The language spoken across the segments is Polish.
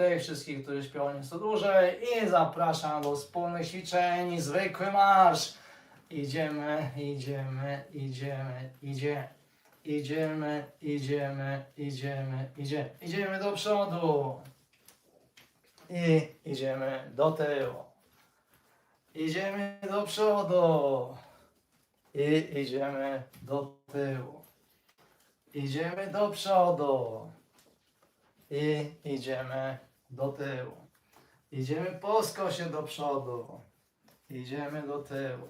tych wszystkich, którzy śpią nieco dłużej i zapraszam do wspólnych ćwiczeń. Zwykły marsz. Idziemy, idziemy, idziemy, idziemy. Idziemy, idziemy, idziemy, idziemy. Idziemy do przodu. I idziemy do tyłu. Idziemy do przodu. I idziemy do tyłu. Idziemy do przodu. I idziemy do tyłu. Idziemy po skosie do przodu. Idziemy do tyłu.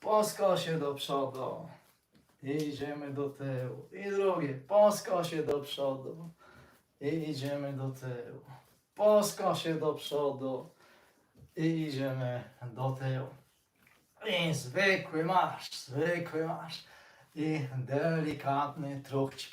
Po skosie do przodu. Idziemy do tyłu. I drugie. Po skosie do przodu. I idziemy do tyłu. Po skosie do przodu. I idziemy do tyłu. I zwykły marsz, zwykły marsz. I delikatny truchcik.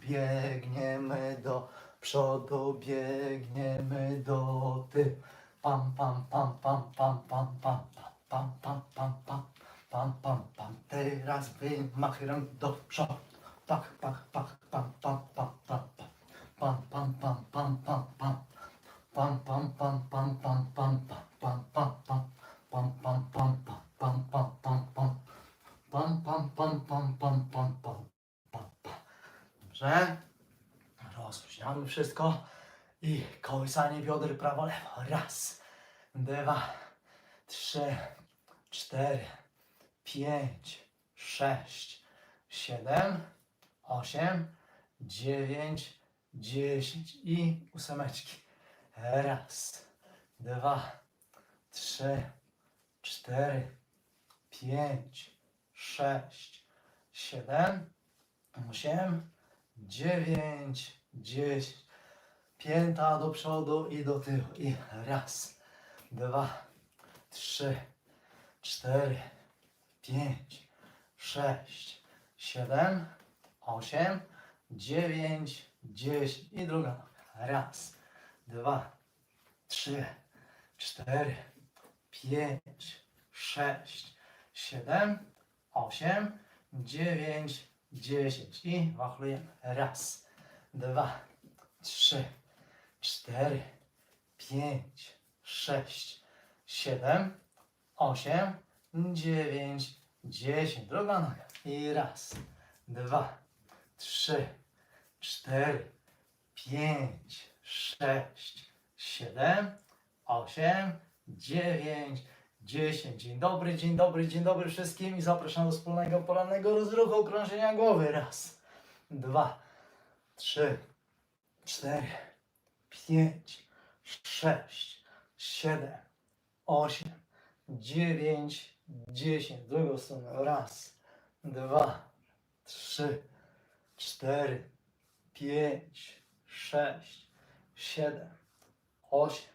biegniemy do przodu, biegniemy do tyłu. Pam, pam, pam, pam, pam, pam, pam, pam, pam, pam, pam, pam, pam, pam. Teraz wymach rąk do przodu. Pach, pach, pach, wszystko. I kołysanie bioder prawo-lewo. Raz, dwa, trzy, cztery, pięć, sześć, siedem, osiem, dziewięć, dziesięć i ósemeczki. Raz, dwa, trzy, cztery, pięć, sześć, siedem, osiem, dziewięć, dziesięć. Pięta do przodu i do tyłu. I raz, dwa, trzy, cztery, pięć, sześć, siedem, osiem, dziewięć, dziesięć. I druga. Raz, dwa, trzy, cztery, pięć, sześć, siedem, osiem, dziewięć, dziesięć. I wachlujemy. Raz, dwa, trzy, cztery, pięć, sześć, siedem, osiem, dziewięć, dziesięć. Druga noga. I raz, dwa, trzy, cztery, pięć, sześć, siedem, osiem, dziewięć, dziesięć. Dzień dobry, dzień dobry, dzień dobry wszystkim i zapraszam do wspólnego porannego rozruchu okrążenia głowy. Raz, dwa, trzy, cztery, pięć, sześć, siedem, osiem, dziewięć, dziesięć. W drugą stronę. Raz, dwa, trzy, cztery, pięć, sześć, siedem, osiem,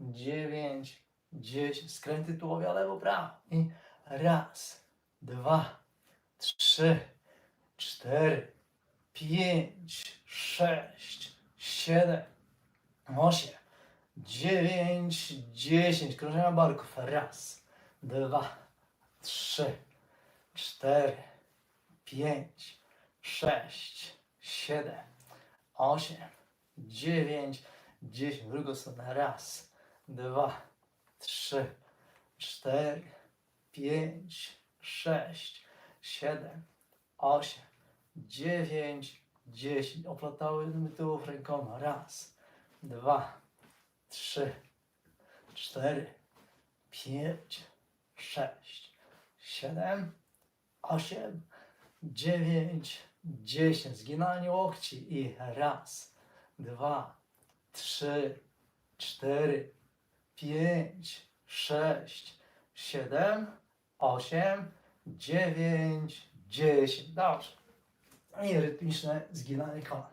dziewięć, dziesięć. Skręty tułowia lewo, prawo. I raz, dwa, trzy, cztery, pięć, sześć, siedem, osiem, dziewięć, dziesięć. Krążenia barków. Raz, dwa, trzy, cztery, pięć, sześć, siedem, osiem, dziewięć, dziesięć. Drugą stronę. Raz, dwa, trzy, cztery, pięć, sześć, siedem, osiem, dziewięć, dziesięć. Oplatały tyłów rękoma. Raz, dwa, trzy, cztery, pięć, sześć, siedem, osiem, dziewięć, dziesięć. Zginanie łokci i raz, dwa, trzy, cztery, pięć, sześć, siedem, osiem, dziewięć, dziesięć. Dobrze i rytmiczne zginanie kolan.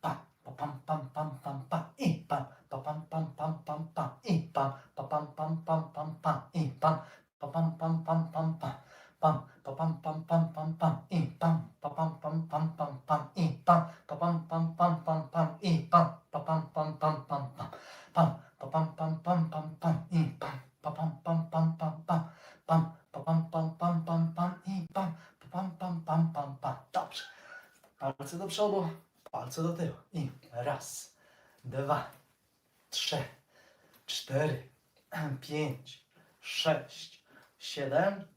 Pam, pam, pam, pam, pam, pam, i pam, pam, pam, pam, pam, pam, i pam, pam, pam, pam, pam, pam, i pam, pam, pam, pam, pam, pam, pam, pam, pam, pam, pam, pam, i pam, pam, pam, pam, pam, pam, i pam, pam, pam, pam, pam, pam, i pam, pam, pam, pam, pam, pam, pam, pam, pam, pam, pam, pam, i pam, pam, pam, pam, pam, pam, pam, pam, pam, pam, pam, pam, i pam, pam, pam, pam, pam, pam, dobrze. Palce do przodu, palce do tyłu i raz, dwa, trzy, cztery, pięć, sześć, siedem,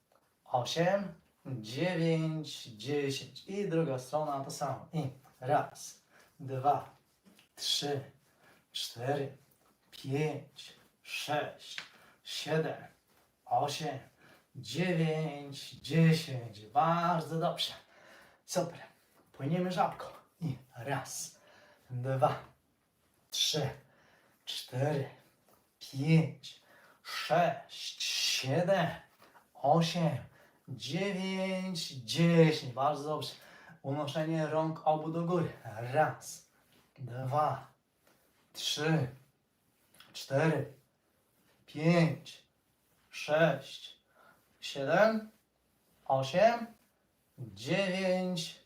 osiem, dziewięć, dziesięć. I druga strona to samo. I raz, dwa, trzy, cztery, pięć, sześć, siedem, osiem, dziewięć, dziesięć. Bardzo dobrze. Super. Płyniemy żabką. I raz, dwa, trzy, cztery, pięć, sześć, siedem, osiem, dziewięć, dziesięć. Bardzo dobrze. Unoszenie rąk obu do góry. Raz, dwa, trzy, cztery, pięć, sześć, siedem, osiem, dziewięć,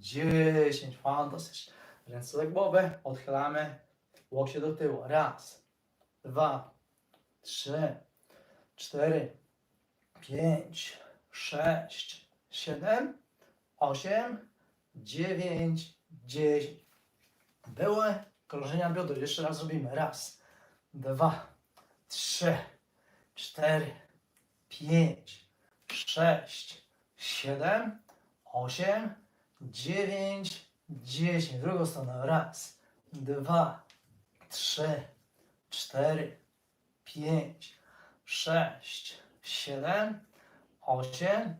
dziesięć. Fantastycznie. Ręce do głowy. Odchylamy łokcie do tyłu. Raz, dwa, trzy, cztery, pięć, sześć, siedem, osiem, dziewięć, dziesięć. Były krążenia bioder. Jeszcze raz zrobimy. Raz, dwa, trzy, cztery, pięć, sześć, siedem, osiem, dziewięć, dziesięć. Drugą stronę. Raz, dwa, trzy, cztery, pięć, sześć, siedem, osiem,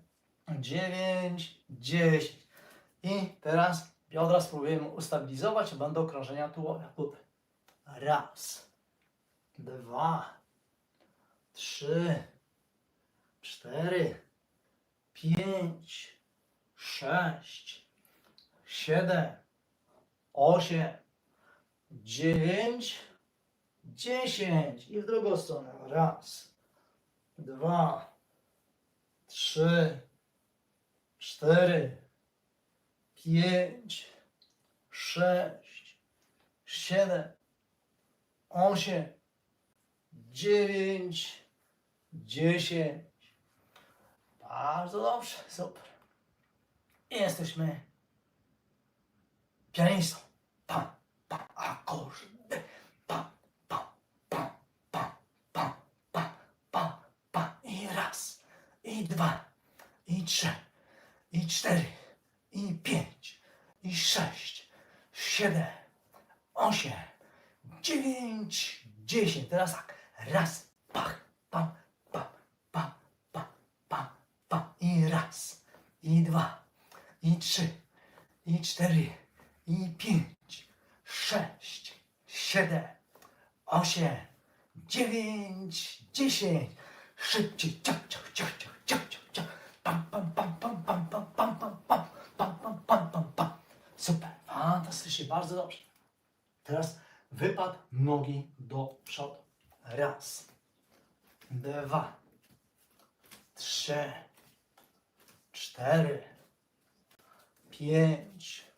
dziewięć, dziesięć. I teraz biodra spróbujemy ustabilizować. Będą krążenia tułowia. Tutaj. Raz, dwa, trzy, cztery, pięć, sześć, siedem, osiem, dziewięć, dziesięć. I w drugą stronę. Raz, dwa, trzy, cztery, pięć, sześć, siedem, osiem, dziewięć, dziesięć. Bardzo dobrze, super. Jesteśmy pianistą. Pam, pam, akordy. Pam, pam, pam, pam, pam, pam, pam, pam. I raz, i dwa, i trzy, i cztery, i pięć, i sześć, siedem, osiem, dziewięć, dziesięć. Teraz tak. Raz, pach, pam, pam, pam, pam, pam, pam. I raz, i dwa, i trzy, i cztery, i pięć, sześć, siedem, osiem, dziewięć, dziesięć. Szybciej, ciach, ciach, ciach, ciach, ciach, ciach, ciach. Pam, pam, pam, pam, pam, pam, pam, pam, pam, pam, pam, pam, pam, pam. Super, fantastycznie, bardzo dobrze. Teraz wypad nogi do przodu. Raz, dwa, trzy, cztery, pięć,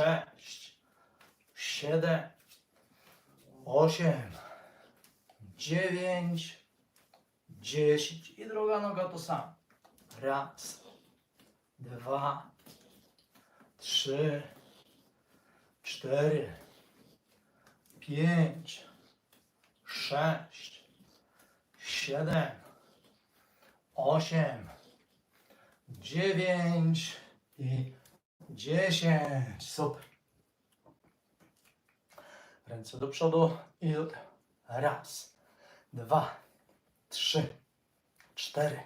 sześć, siedem, osiem, dziewięć, dziesięć. I druga noga to samo. Raz, dwa, trzy, cztery, pięć, sześć, siedem, osiem, dziewięć i dziesięć. Super. Ręce do przodu i do. Raz, dwa, trzy, cztery,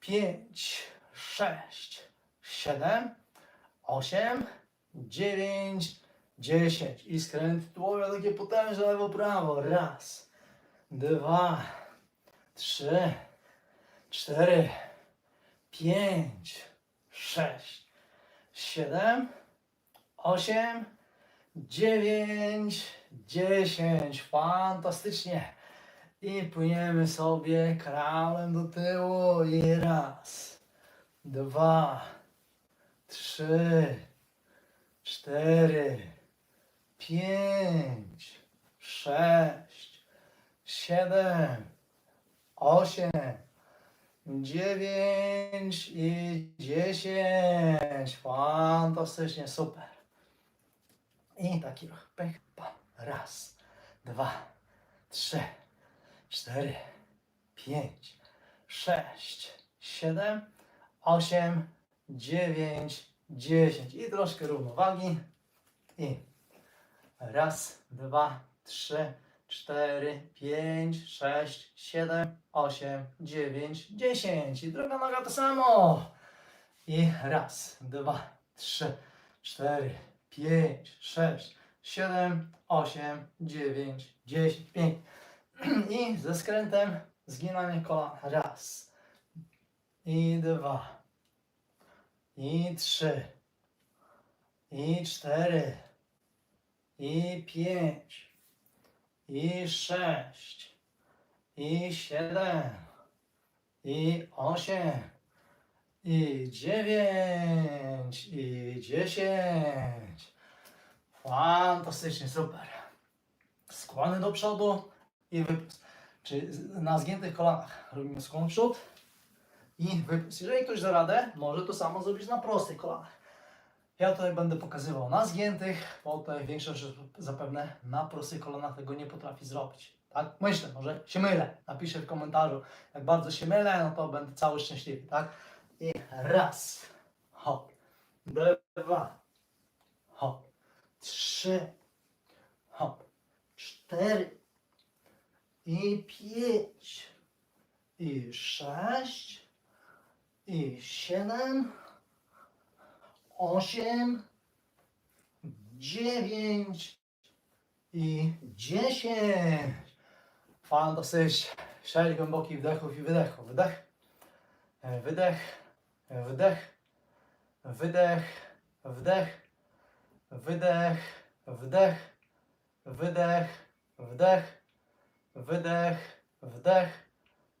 pięć, sześć, siedem, osiem, dziewięć, dziesięć. I skręt tułowia takie potężne lewo, prawo. Raz, dwa, trzy, cztery, pięć, sześć, siedem, osiem, dziewięć, dziesięć. Fantastycznie. I płyniemy sobie kraulem do tyłu. I raz, dwa, trzy, cztery, pięć, sześć, siedem, osiem, dziewięć i dziesięć. Fantastycznie, super. I taki ruch. Pech, pam. Raz, dwa, trzy, cztery, pięć, sześć, siedem, osiem, dziewięć, dziesięć. I troszkę równowagi. I raz, dwa, trzy, cztery, pięć, sześć, siedem, osiem, dziewięć, dziesięć. I druga noga to samo. I raz, dwa, trzy, cztery, pięć, sześć, siedem, osiem, dziewięć, dziesięć, pięć. I ze skrętem zginanie kolan. Raz. I dwa. I trzy. I cztery. I pięć. I sześć. I siedem. I osiem. I dziewięć. I dziesięć. Fantastycznie, super. Skłony do przodu i wypust. Czy na zgiętych kolanach robimy skłon w przód i wypust. Jeżeli ktoś da radę, może to samo zrobić na prostych kolanach. Ja tutaj będę pokazywał na zgiętych, bo tutaj większość zapewne na prostych kolanach tego nie potrafi zrobić. Tak? Myślę, może się mylę. Napiszę w komentarzu, jak bardzo się mylę, no to będę cały szczęśliwy, tak? I raz, hop, dwa, hop, trzy, hop, cztery, i pięć, i sześć, i siedem, osiem, dziewięć i dziesięć. Fantastycznie. Sześć głębokich wdechów i wydechów. Wydech, e, wydech, wdech, wydech, wdech, wydech, wdech, wydech, wdech, wydech, wdech,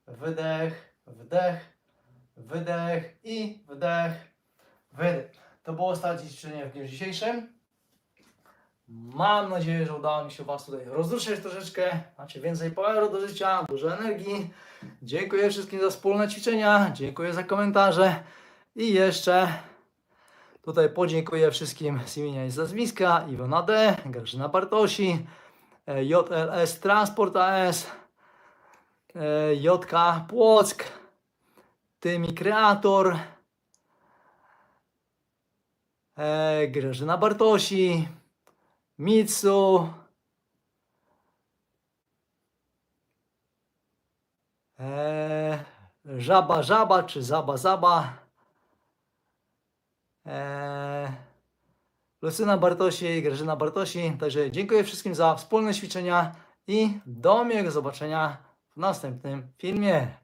wydech, wdech, wydech i wdech, wydech. To było ostatnie ćwiczenie w dniu dzisiejszym. Mam nadzieję, że udało mi się Was tutaj rozruszyć troszeczkę. Macie więcej poweru do życia, dużo energii. Dziękuję wszystkim za wspólne ćwiczenia. Dziękuję za komentarze. I jeszcze tutaj podziękuję wszystkim z imienia i z nazwiska. Iwona D, Grażyna Bartosi, e, JLS Transport AS, e, JK Płock, Tymi Kreator, e, Grażyna Bartosi, Mitsu, e, Żaba Żaba czy Zaba Zaba, e, Lucyna Bartosi i Grażyna Bartosi. Także dziękuję wszystkim za wspólne ćwiczenia i do miłego zobaczenia w następnym filmie.